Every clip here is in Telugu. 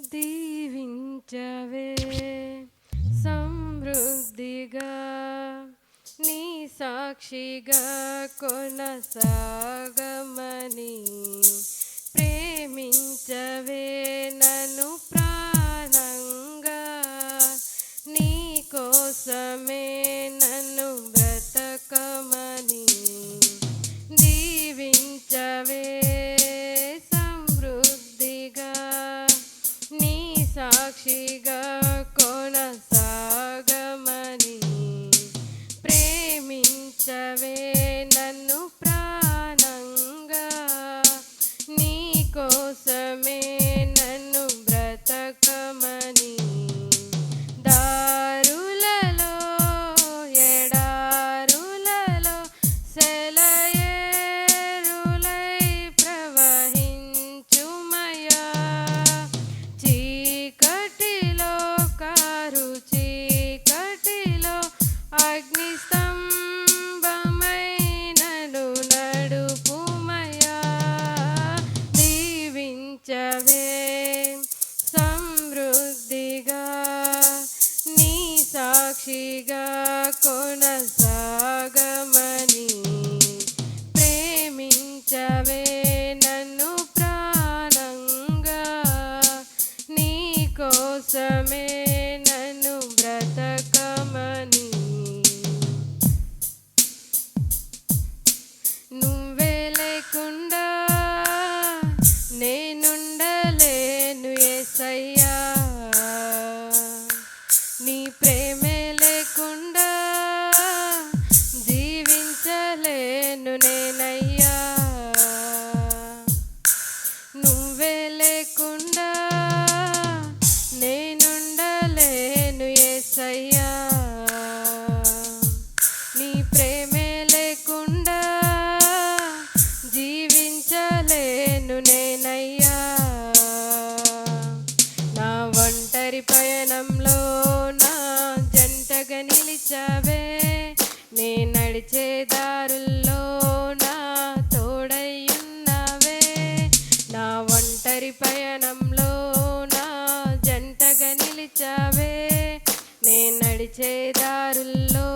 దీవించవే. సమృద్ధిగా నీ సాక్షిగా కొనసాగమని సాక్షిగా కొనసాగమని ప్రేమించవే నన్ను ప్రాణంగా నీ కోసమే జీవించలేను నేనయ్యా. నువ్వే లేకుండా నేనుండలేను ఏసయ్యా. నీ ప్రేమే లేకుండా జీవించలేను నేనయ్యా. నా ఒంటరి పయనంలో ఒంటరి పయనంలో నా జంటగా నిలిచావే. నే నడిచే దారుల్లో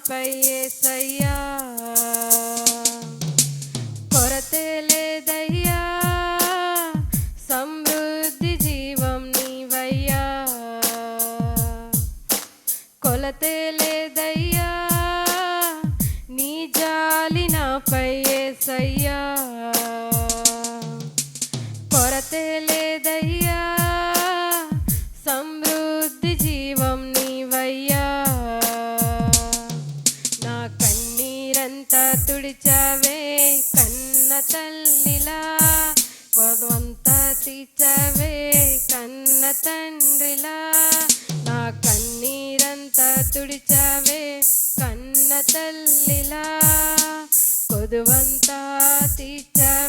జాలి నాపై ఏసయ్యా కొరతే లేదయ్యా. సమృద్ధి జీవం నీవయ్యా. కొలతే లేదయ్యా. నీ జాలి నాపై ఏసయ్యా. కొదంతా తీర్చావే కన్న తండ్రిలా నా కన్నీరంతా తుడిచావే కన్న తల్లిలా కొదువంతా తీర్చావే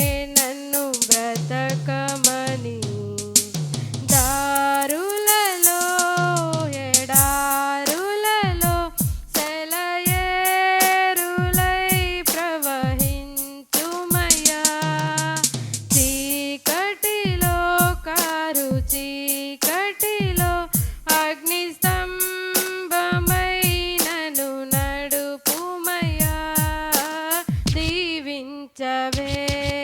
Yay.